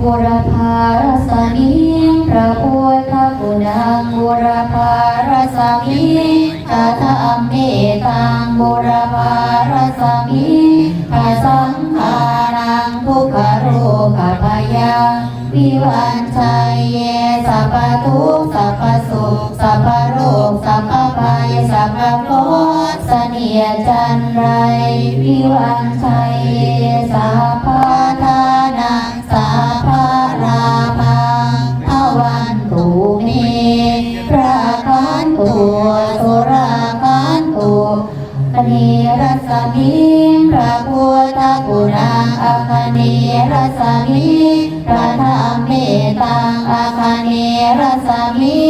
บุรพารสมิงพระพุทธคุณังบุรพารสมิงคาถาเมตังบุรพารสมิงคาสังขารังทุกขโรคพยังวิวันชัยเยสัพพทุกสัพพสุขสัพพโรคสัพพภัยสัพพโรคเนียจันไรวิวันชัยเยสัพ คเนรสมิพระธรรมเมตังอาคเนรสมิ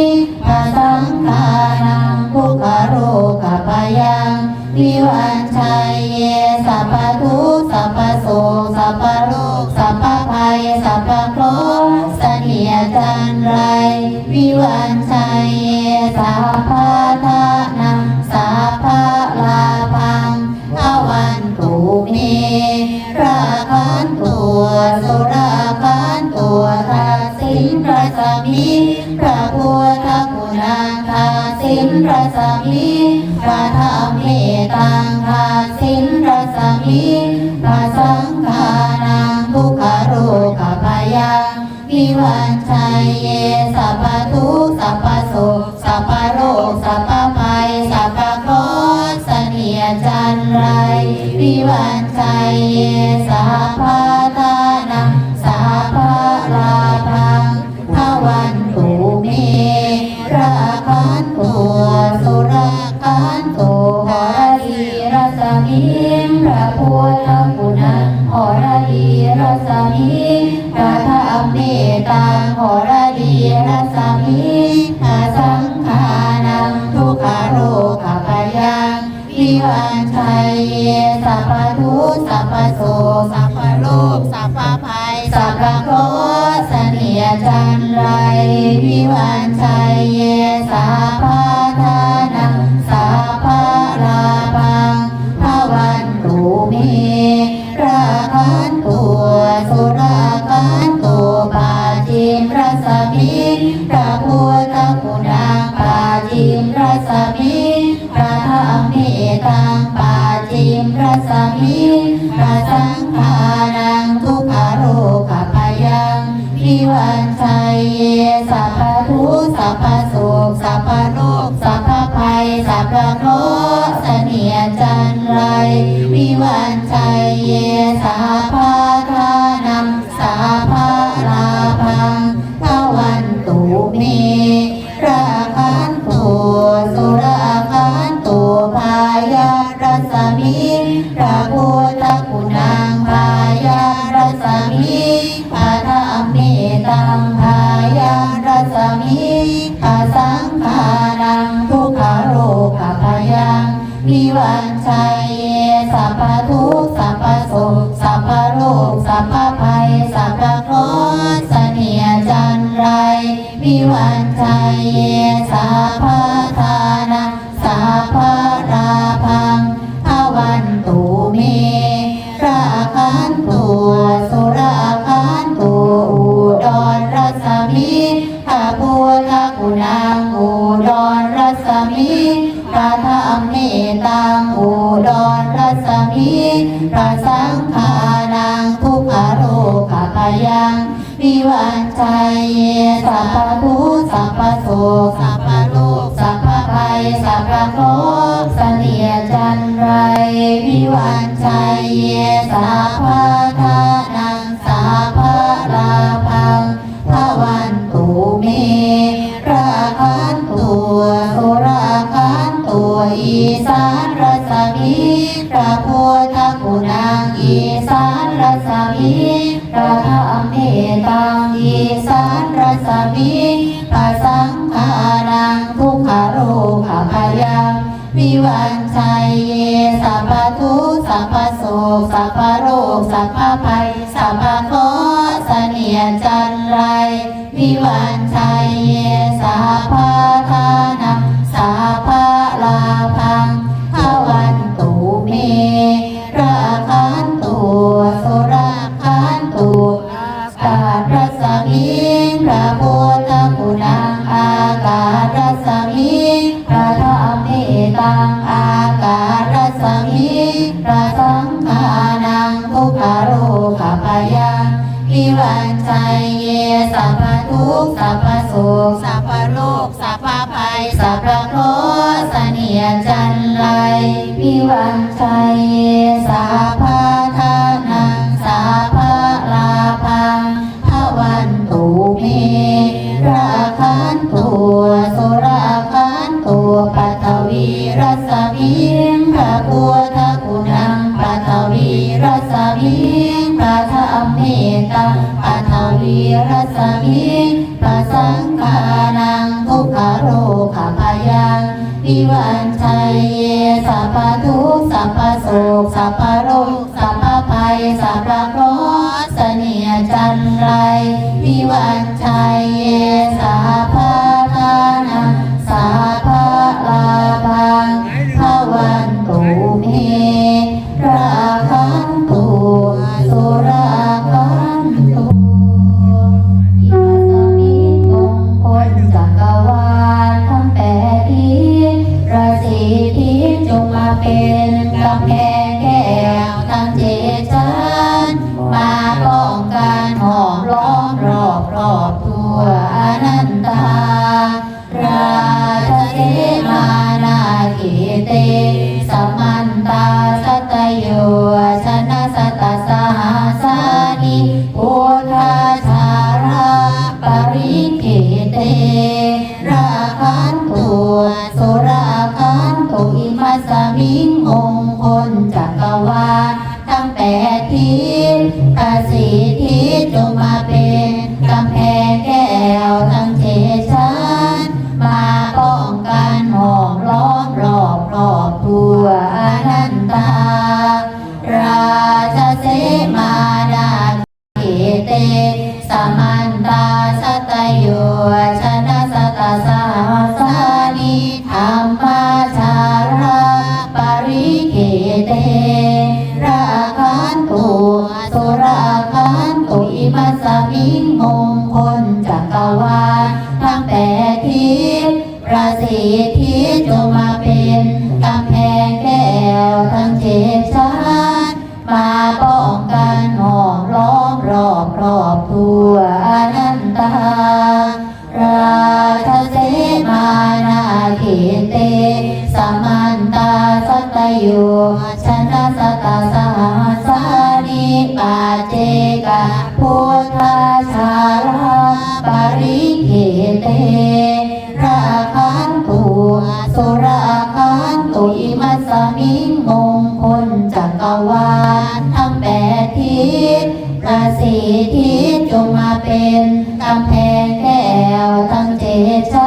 ระสามีพระธรรมเมตังทาสินระสามีพระสังฆานังทุกขโรคพยังวิวันชัยเยสัพพทุกสัพพโสสัพพโรสัพพภัยสัพพโคเสนียจันไรวิวันชัยเยสัพพทา พระพุทธคุณังหระดีรัสมิงพระธรรมเมตังหระดีรัสมิงอาสังขานังทุกขโรคปยังวิวันชัยเยสัพพทุสัพพโสสัพพโรคสัพพภัยสัพพโคสเนียจันไรวิวันชัยเยสัพพ สมิงพระสังขา สั สกสัพพโรคสัพพภัยสัพพโคสเนียจันไร วิวันชัยเยสัพพทานังสัพพลาพังภวันตุเมราคันตัวสุราคันตัวอีสานรสมิพระพุทธคุณังอีสานรสมิพระธรรมเมตังอีสานรสมิพระสัง ฆานังทุกขโรคพยังวิวันชัยเยสัพพทุสัพพโสสัพพโรคสัพพภัยสัพพโคสเนียจันไรวิวันชัยเย สัพพโศกสัพพโรคสัพพภัยสัพพโคสเนียจันไรวิวันชัยสัพพทานังสัพพลาพังพวันตุเมราคันตัวสุราคันตัวปัทวีรัสมิงพระพุทธคุณังปัทวีรัสมิงพระธรรมเมตังปัทวีรัสมิงพรสังฆานังทุกขโรคพยังวิวันชัยเยสัพพทุกสัพพโสสัพพโรคสัพพภัยสัพ สมิงมงคลจักรวาลทั้งแปดทิศระสีทิศจงมาเป็นกำแพงแก้วทั้งเจ็ดชั้นมาป้องกันหอมล้อมรอบรอบทั่วอนันตา มิงมงคลจักรวาลทั้งแปดทิศราศีทิศจงมาเป็นกำแพงแก้วทั้งเจ็ดชั้น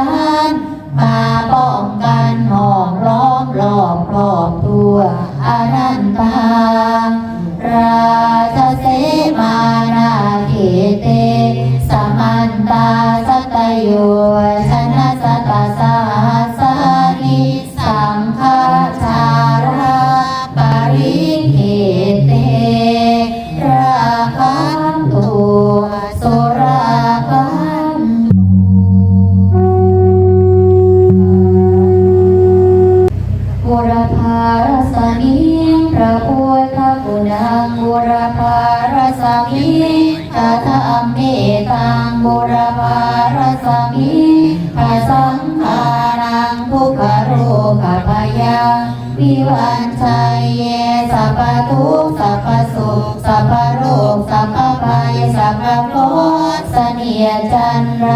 ชัยเยสัพพทุกสัพพโศกสัพพโรคสัพพภัยสัพพโรสเนียจันไร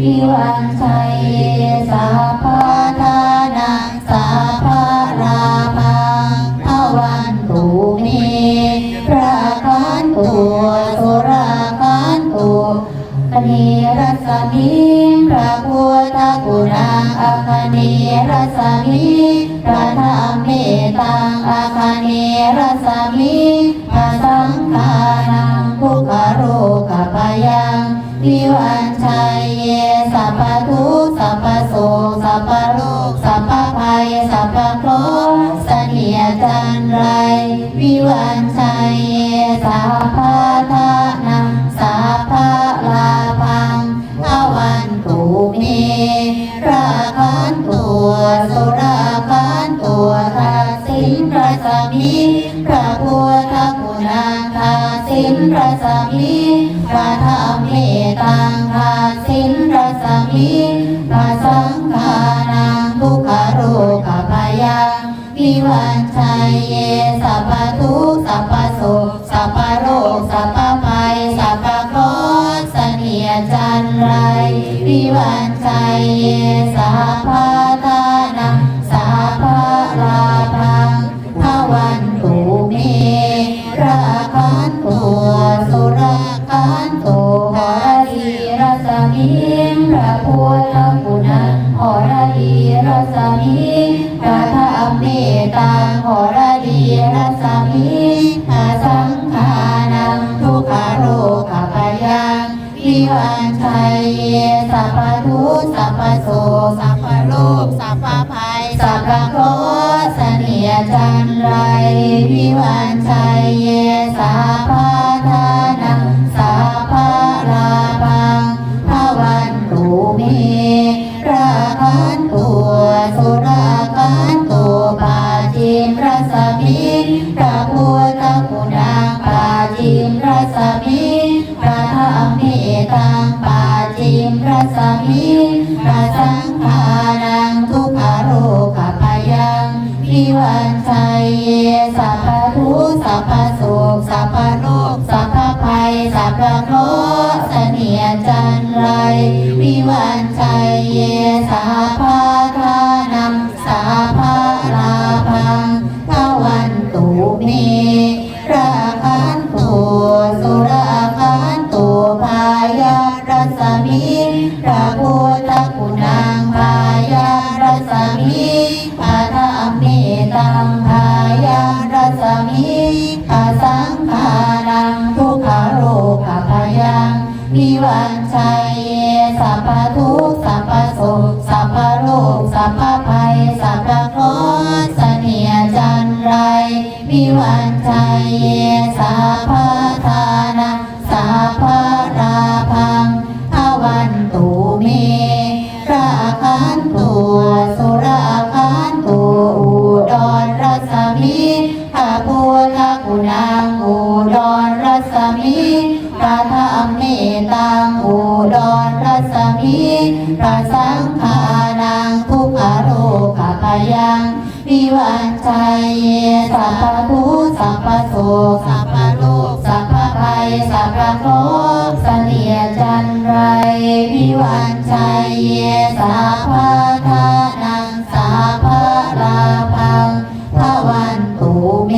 วิวันชัยเยสัพพทานังสัพพราพังพวันตุเมพระคันตุสุราคันตุคเนรัสมิงพระพุทธกุณังอคเนรัสมิง ระธรรมเมตังอาคเนรสมิงพระสังฆานังทุกขโรคปยังวิวันชัยเยสัพพทุกสัพพโศกสัพพโรคสัพพภัยสัพพโคสเนียจันไร วิวันชัยเยสัพพทานังสัพพลา ใจเยสัพพทุสัพพสุขสัพพโลกสัพพภัยสัพพโนสเนียจันไรวิวันชัเยสัพพทา วันใจเยสาาพาทานัสาพาราพังพระวันตุเม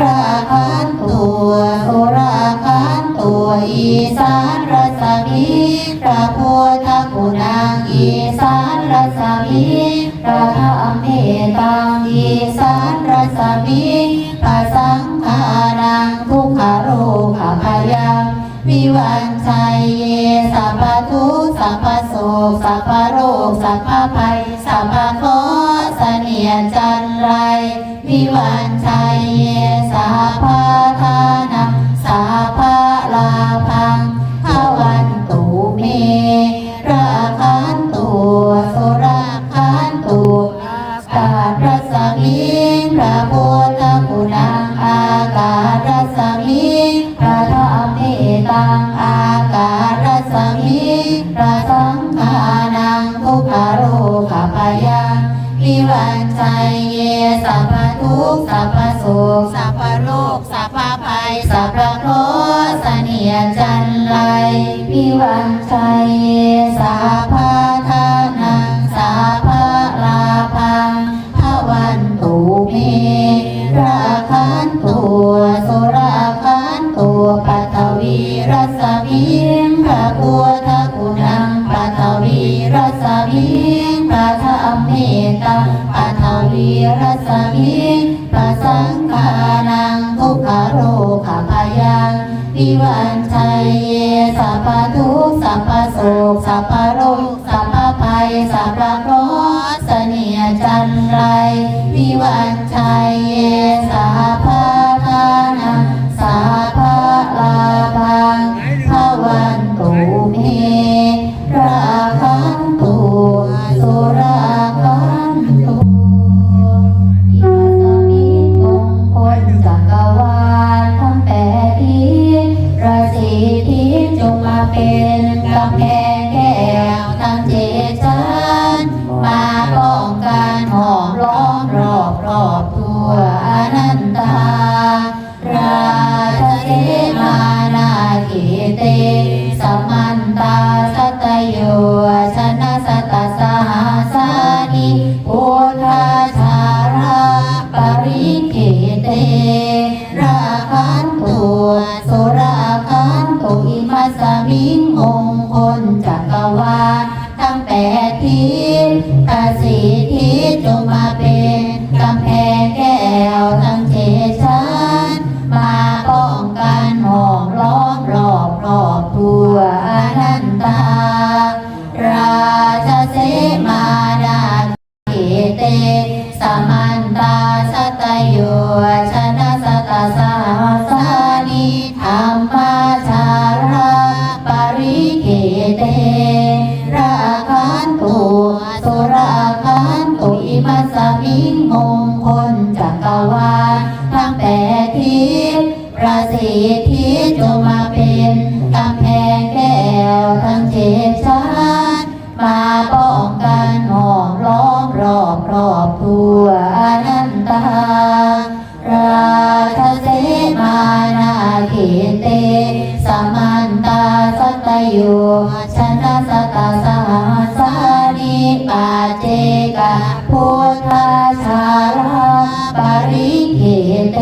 ราคันตัวสุราคันตัวอีสานรสมีระพุทธกุณังีสานรสมีระธรรมเมตังีสานรสมีพรสัฆานังทุกขโรขพยัง วิวันชัยเยสัพพทุสัพพโสสัพพโรคสัพพภัยสัพพโคสเนียจันไร วิวันชัย ทุกสัพพสุขสัพพโลกสัพพภัยสัพพโทสเนียจันไรพิวังชัยสัพพีรสมิปัสังกานังทุกขโรคพยังวิวันชัยเยสัพพทุกสัพพโสสัพพโรคสัพพภัยสัพ ตาราชเสมานาเขเตสัมันตาสัตโยชนะสตาสาสานิปาเจกะพุทธาชาราปริเขเต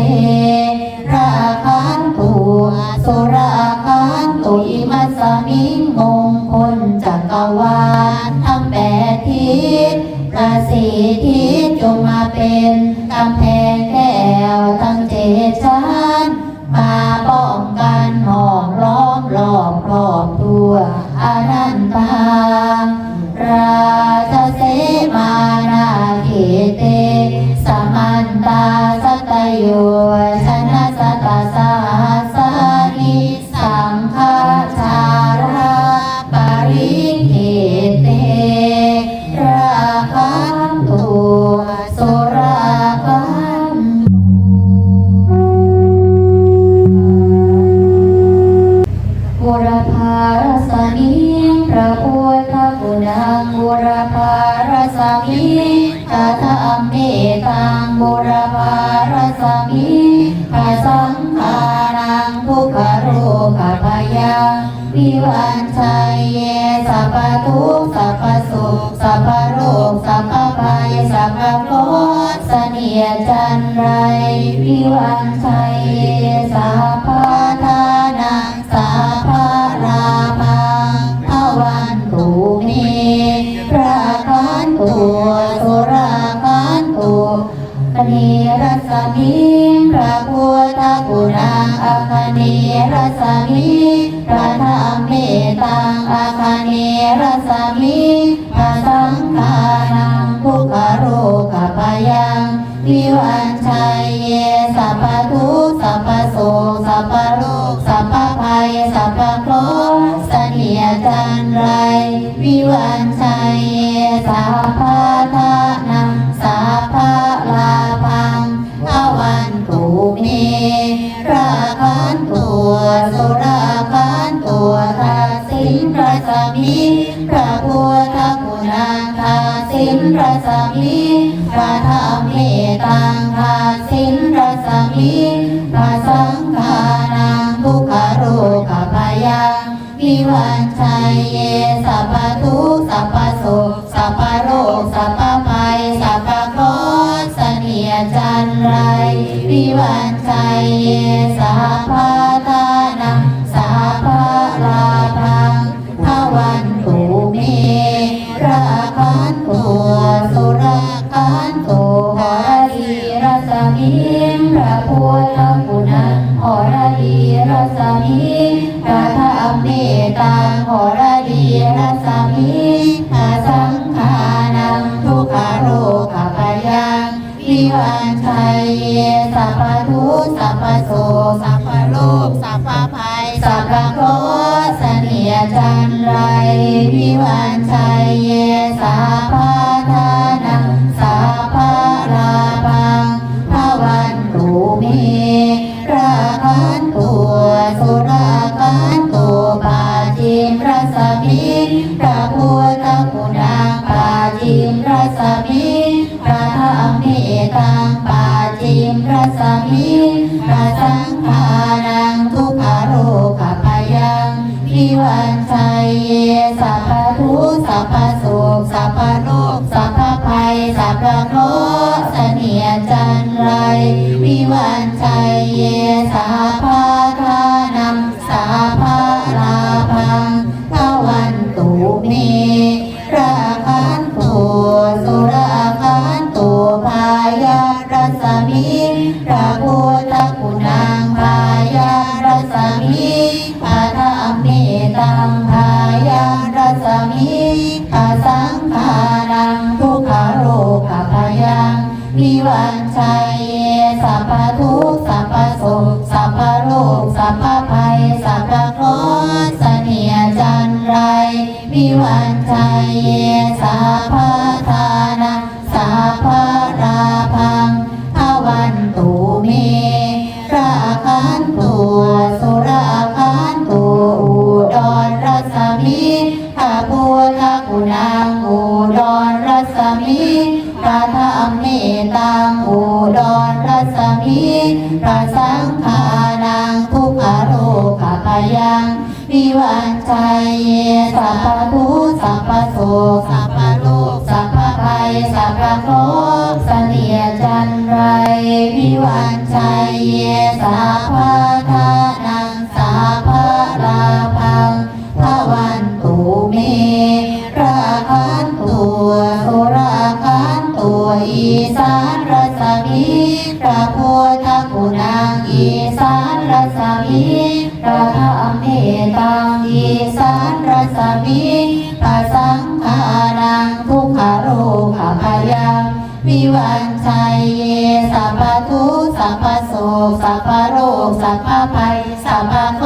ราคันตุสุราคันตุอิมัสมิงมงคลจักรวาลทั้งแปดทิศประสิทธิจงมาเป็นำแพงแก้วทั้งเจ็ดชั้น คเนรัสมิพระพุทธกุณังอาคเนรัสมิพระธรรมเมตังอาคเนรัสมิพระสังฆานังทุกขโรคปยังวิวันชัยเยสัพพทุสัพพโสสัพพโรคสัพพภัยสัพพโรคเสนียจันไรวิวัน มิพระพุทธคุณังทาสินพระสมิพระธรรมเมตังทาสินพระสมิพระสังฆานังทุกขโรคพยังวิวันชัยเยสัพพทุ พาภัยสัพพะโคสเนียจันไรพิวันชัยเยสาพาทานัสาพาราพังภาวันตุเมราคันตัวสุราคันตัวปาจิมรสมิพระพุทธคุณังปาจิมรสมิพระธรรมเมตังปาจิมรสมิ พระ งอุดรรัศมีพระสังฆานังทุกขโรคพยังวิวันใจเยสัพพุสัพโสสัพโลกสัพะไปสัพโคสเนียจันไรวิวันใจเยสัพพทานังสัพราพังทวันตุเมราคันตุสุราค อีสานรัศมีพระพุทธคุณังอีสานรัศมีพระธรรมเมตังอีสานรัศมีพระสังฆานังทุกขโรขพยังมีวันชัยเยสัพพทุสัพพโสสัพพโรสัพพภัยสัพพ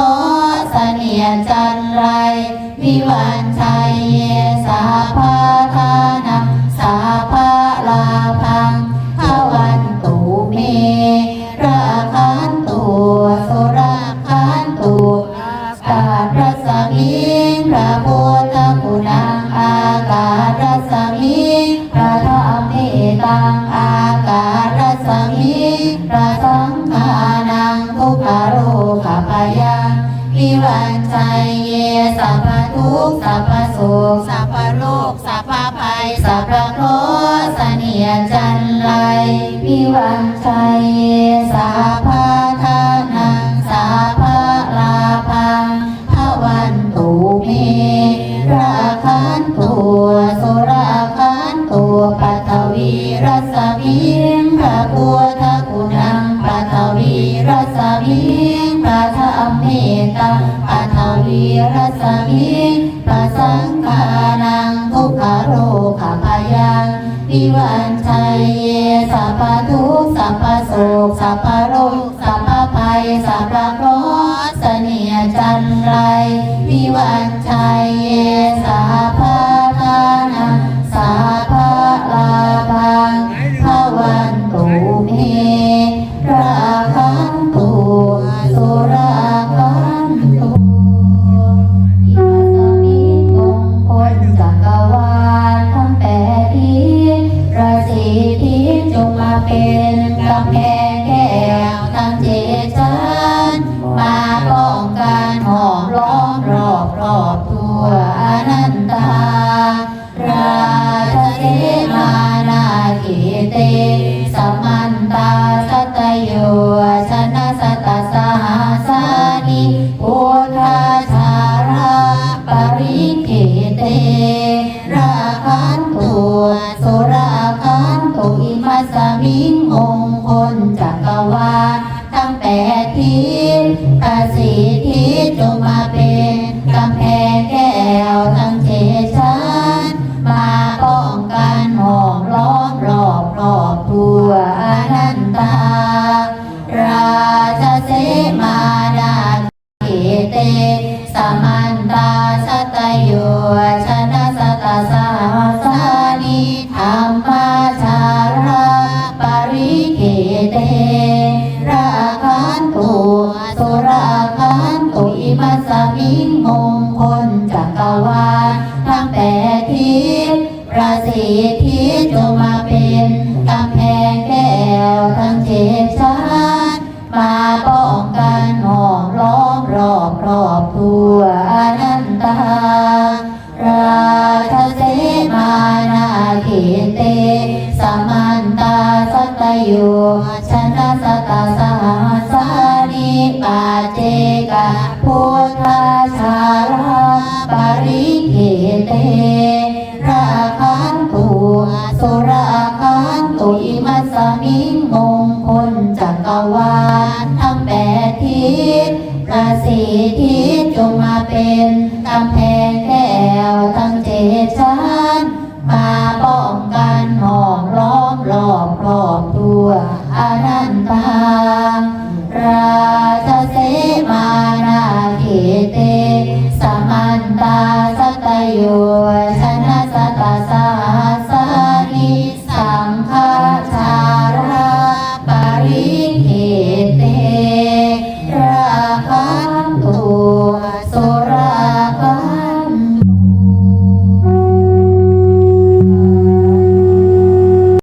นตัวสุราคันตัวปัทวีรัสมีงพระพุทธคุณังปัทวีรัสมีงพระธรรมเมตตาปัทวีรัสมีงพระสังฆานังทุกขโรคพยังวิวันชัยเยสัพพทุกสัพพโสสัพพโรคสัพพภัยสัพพโร เป็นกำแพง สัมมันตา เตราคันตุสุราคันตุอิมัสมิงมงคลจักรวาลทั้งแปดทิศประสีทิศจงมาเป็นกำแพงแก้วทั้งเจ็ดชั้นมา